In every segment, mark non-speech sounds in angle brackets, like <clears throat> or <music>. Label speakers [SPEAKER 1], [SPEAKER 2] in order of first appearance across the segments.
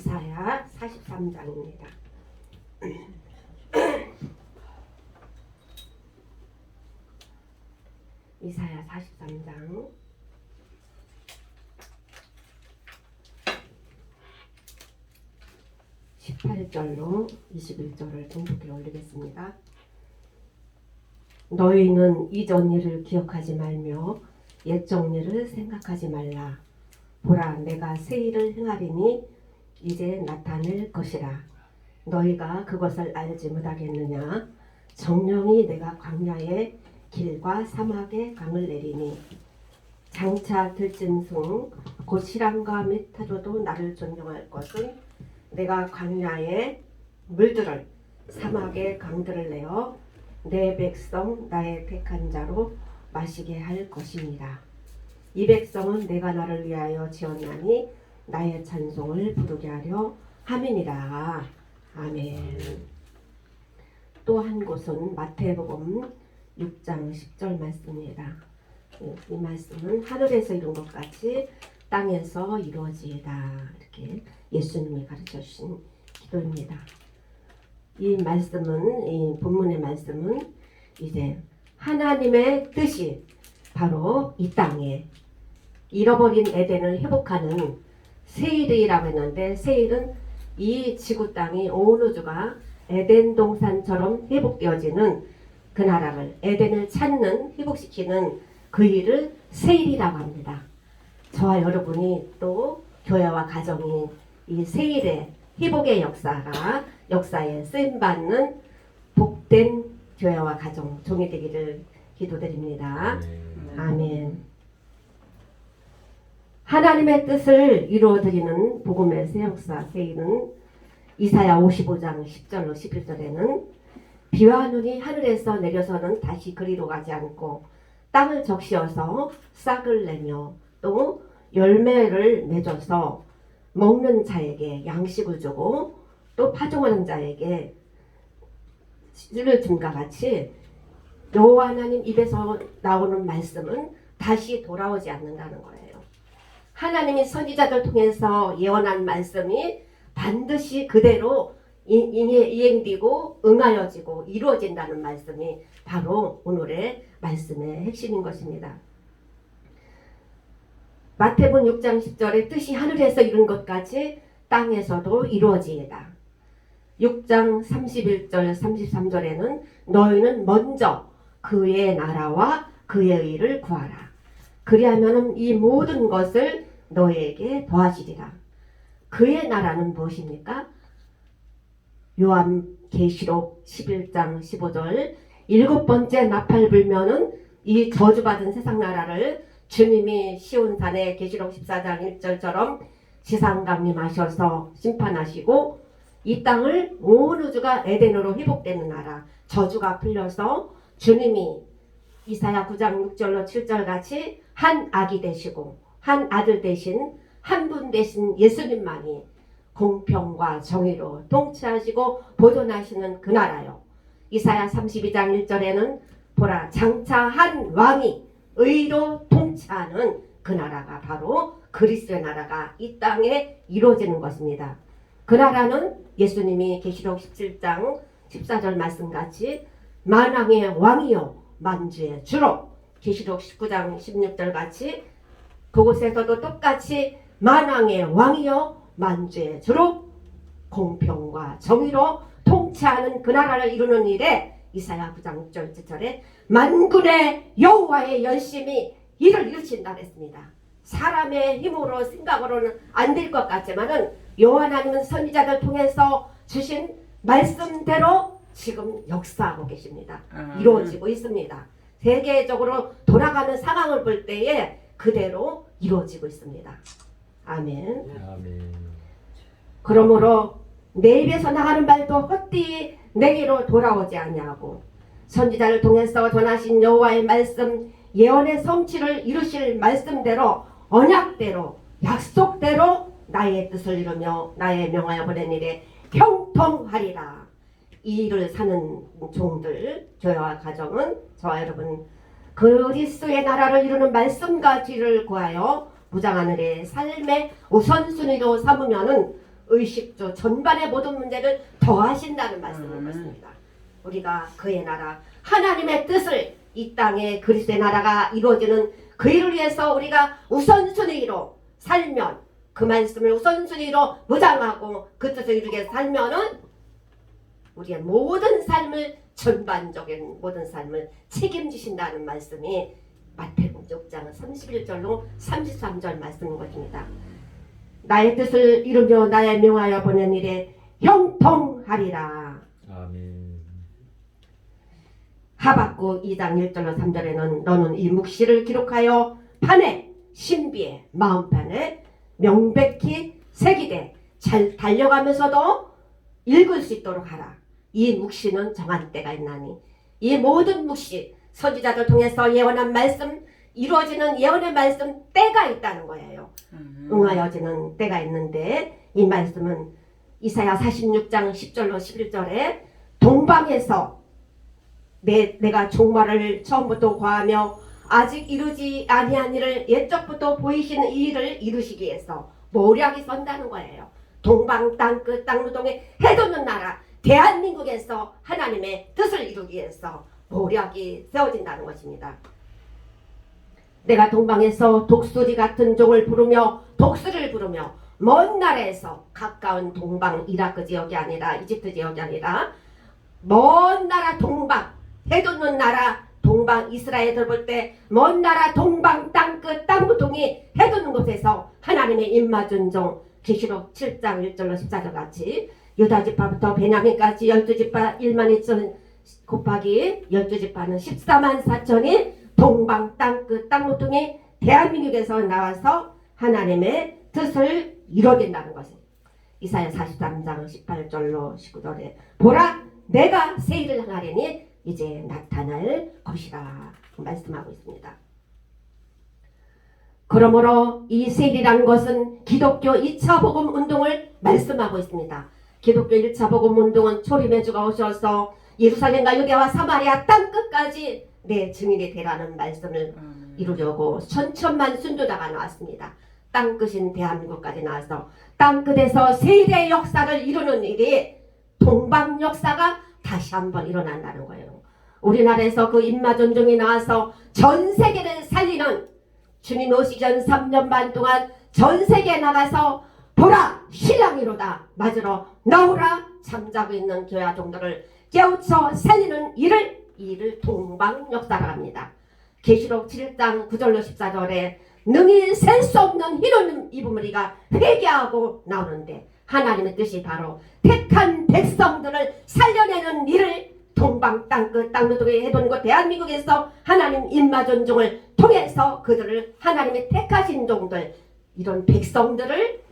[SPEAKER 1] 이사야 43장입니다. <clears throat> 이사야 43장 18절로 21절을 동독해 올리겠습니다. 너희는 이전 일을 기억하지 말며 옛적 일을 생각하지 말라. 보라 내가 새 일을 행하리니 이제 나타낼 것이라. 너희가 그것을 알지 못하겠느냐? 정령이 내가 광야의 길과 사막의 강을 내리니 장차 들짐승 곧 실랑과 메타로도 나를 존경할 것은 내가 광야의 물들을 사막의 강들을 내어 내 백성 나의 택한 자로 마시게 할 것입니다. 이 백성은 내가 나를 위하여 지었나니 나의 찬송을 부르게 하려 함이니라. 아멘. 또 한 곳은 마태복음 6장 10절 말씀입니다. 이 말씀은 하늘에서 이룬 것 같이 땅에서 이루어지이다. 이렇게 예수님이 가르쳐 주신 기도입니다. 이 말씀은 이 본문의 말씀은 이제 하나님의 뜻이 바로 이 땅에 잃어버린 에덴을 회복하는 세일이라고 했는데 세일은 이 지구 땅이 온 우주가 에덴 동산처럼 회복되어지는 그 나라를 에덴을 찾는 회복시키는 그 일을 세일이라고 합니다. 저와 여러분이 또 교회와 가정이 이 세일의 회복의 역사가 역사에 쓰임 받는 복된 교회와 가정 종이 되기를 기도드립니다. 아멘. 하나님의 뜻을 이루어드리는 복음의 새 역사 세일은 이사야 55장 10절로 11절에는 비와 눈이 하늘에서 내려서는 다시 그리로 가지 않고 땅을 적시어서 싹을 내며 또 열매를 맺어서 먹는 자에게 양식을 주고 또 파종하는 자에게 씨를 준과 같이 여호와 하나님 입에서 나오는 말씀은 다시 돌아오지 않는다는 거예요. 하나님이 선지자들 통해서 예언한 말씀이 반드시 그대로 이행되고 응하여지고 이루어진다는 말씀이 바로 오늘의 말씀의 핵심인 것입니다. 마태본 6장 10절에 뜻이 하늘에서 이룬 것까지 땅에서도 이루어지이다. 6장 31절 33절에는 너희는 먼저 그의 나라와 그의 의를 구하라. 그리하면 이 모든 것을 너희에게 더하시리라. 그의 나라는 무엇입니까? 요한 계시록 11장 15절 일곱 번째 나팔 불면은 이 저주받은 세상 나라를 주님이 시온산에 계시록 14장 1절처럼 지상 강림하셔서 심판하시고 이 땅을 온 우주가 에덴으로 회복되는 나라 저주가 풀려서 주님이 이사야 9장 6절로 7절 같이 한 아기 되시고 한 아들 대신 한 분 대신 예수님만이 공평과 정의로 통치하시고 보존하시는 그 나라요. 이사야 32장 1절에는 보라 장차 한 왕이 의로 통치하는 그 나라가 바로 그리스도의 나라가 이 땅에 이루어지는 것입니다. 그 나라는 예수님이 계시록 17장 14절 말씀같이 만왕의 왕이요 만주의 주로 계시록 19장 16절 같이 그곳에서도 똑같이 만왕의 왕이요 만주의 주로 공평과 정의로 통치하는 그 나라를 이루는 일에 이사야 9장 6절 7절에 만군의 여호와의 열심히 일을 이루신다 그랬습니다. 사람의 힘으로 생각으로는 안 될 것 같지만은 여호와 하나님은 선지자들 통해서 주신 말씀대로 지금 역사하고 계십니다. 이루어지고 있습니다. 세계적으로 돌아가는 상황을 볼 때에 그대로 이루어지고 있습니다. 아멘.
[SPEAKER 2] 아멘.
[SPEAKER 1] 그러므로 내 입에서 나가는 말도 헛되이 내게로 돌아오지 아니하고 선지자를 통해서 전하신 여호와의 말씀 예언의 성취를 이루실 말씀대로 언약대로 약속대로 나의 뜻을 이루며 나의 명하여 보낸 일에 형통하리라 이 일을 사는 종들 저와 가정은 저와 여러분 그리스도의 나라를 이루는 말씀과 뒤를 구하여 무장하늘의 삶의 우선순위로 삼으면은 의식주 전반의 모든 문제를 더하신다는 말씀인
[SPEAKER 2] 음.
[SPEAKER 1] 것입니다. 우리가 그의 나라 하나님의 뜻을 이 땅에 그리스도의 나라가 이루어지는 그 일을 위해서 우리가 우선순위로 살면 그 말씀을 우선순위로 무장하고 그 뜻을 이루게 살면은 우리의 모든 삶을 전반적인 모든 삶을 책임지신다는 말씀이 마태복음 6장 31절로 33절 말씀인 것입니다. 나의 뜻을 이루며 나의 명하여 보낸 일에 형통하리라.
[SPEAKER 2] 아멘.
[SPEAKER 1] 하박국 2장 1절로 3절에는 너는 이 묵시를 기록하여 판에 신비에 마음판에 명백히 새기되 잘 달려가면서도 읽을 수 있도록 하라. 이 묵시는 정한 때가 있나니 이 모든 묵시 선지자들 통해서 예언한 말씀 이루어지는 예언의 말씀 때가 있다는 거예요.
[SPEAKER 2] 음.
[SPEAKER 1] 응하여지는 때가 있는데 이 말씀은 이사야 46장 10절로 11절에 동방에서 내, 내가 종말을 처음부터 과하며 아직 이루지 아니한 일을 옛적부터 보이시는 이 일을 이루시기 위해서 모략이 선다는 거예요. 동방 땅끝 땅무동에 해돋는 나라 대한민국에서 하나님의 뜻을 이루기 위해서 모략이 세워진다는 것입니다. 내가 동방에서 독수리 같은 종을 부르며 독수리를 부르며 먼 나라에서 가까운 동방 이라크 지역이 아니라 이집트 지역이 아니라 먼 나라 동방 해돋는 나라 동방 이스라엘을 볼 때 먼 나라 동방 땅끝 땅무통이 해돋는 곳에서 하나님의 입맞은 종 계시록 7장 1절로 14절 같이 유다 지파부터 베냐민까지 12지파 1만 2천 곱하기 12지파는 14만 4천이 동방 땅끝 땅무통이 대한민국에서 나와서 하나님의 뜻을 이뤄낸다는 것입니다. 이사야 43장 18절로 19절에 보라 내가 새 일을 행하려니 이제 나타날 것이라 말씀하고 있습니다. 그러므로 이 세일이라는 것은 기독교 2차 복음 운동을 말씀하고 있습니다. 기독교 1차 복음 운동은 초림의 주가 오셔서 예루살렘과 유대와 사마리아 땅 끝까지 내 증인이 되라는 말씀을
[SPEAKER 2] 아멘.
[SPEAKER 1] 이루려고 천천만 순교자가 나왔습니다. 땅끝인 대한민국까지 나와서 땅끝에서 세일의 역사를 이루는 일이 동방 역사가 다시 한번 일어난다는 거예요. 우리나라에서 그 인마전종이 나와서 전 세계를 살리는 주님 오시기 전 3년 반 동안 전 세계에 나가서 보라 신랑이로다 맞으러 나오라 잠자고 있는 교회 종들을 깨우쳐 살리는 일을 이 일을 동방 역사라 합니다. 계시록 7장 9절로 14절에 능히 셀 수 없는 흰옷 입은 우리가 회개하고 나오는데 하나님의 뜻이 바로 택한 백성들을 살려내는 일을 동방 땅끝 땅무동에 해둔 곳 대한민국에서 하나님 인마전종을 통해서 그들을 하나님의 택하신 종들 이런 백성들을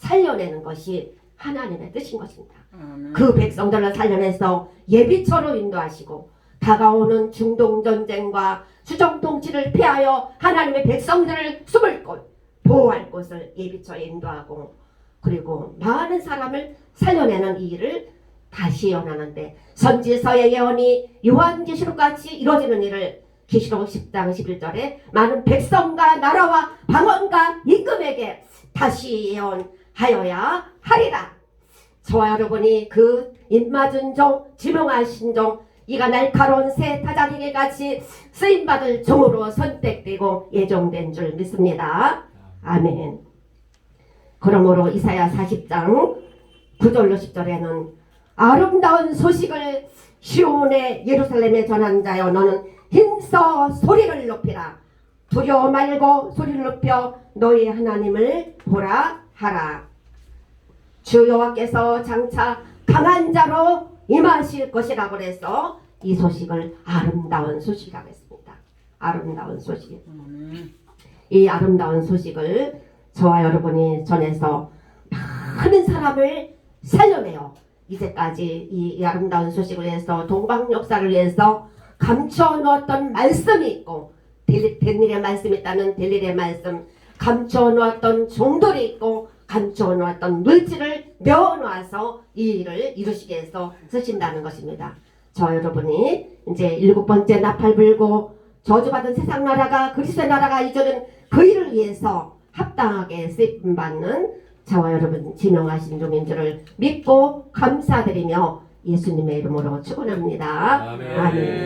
[SPEAKER 1] 살려내는 것이 하나님의 뜻인 것입니다.
[SPEAKER 2] 아멘.
[SPEAKER 1] 그 백성들을 살려내서 예비처로 인도하시고 다가오는 중동 전쟁과 수정 통치를 피하여 하나님의 백성들을 숨을 곳, 보호할 곳을 예비처에 인도하고 그리고 많은 사람을 살려내는 이 일을 다시 예언하는데 선지서의 예언이 요한계시록 같이 이루어지는 일을 계시록 10장 11절에 많은 백성과 나라와 방언과 임금에게 다시 예언 하여야 하리라. 저와 여러분이 그 입맞은 종, 지명하신 종, 이가 날카로운 새 타자기계 같이 쓰임받을 종으로 선택되고 예정된 줄 믿습니다. 아멘. 그러므로 이사야 40장 9절로 10절에는 아름다운 소식을 시온의 예루살렘에 전한 자여 너는 힘써 소리를 높이라 두려워 말고 소리를 높여 너희 하나님을 보라 하라 주 여호와께서 장차 강한 자로 임하실 것이라고 그래서 이 소식을 아름다운 소식이라고 했습니다. 아름다운 소식. 이 아름다운 소식을 저와 여러분이 전해서 많은 사람을 살려내요. 이제까지 이, 이 아름다운 소식을 위해서 동방 역사를 위해서 감춰 놓았던 말씀이 있고 델- 델일의 말씀이 있다면 델일의 말씀 감춰 놓았던 종들이 있고 감춰 놓았던 물질을 메워 놓아서 이 일을 이루시기 위해서 쓰신다는 것입니다. 저 여러분이 이제 일곱 번째 나팔 불고 저주받은 세상 나라가 그리스도의 나라가 이제는 그 일을 위해서 합당하게 쓰임 받는 저와 여러분 지명하신 종인 줄을 믿고 감사드리며 예수님의 이름으로 축원합니다.
[SPEAKER 2] 아멘.
[SPEAKER 1] 아멘.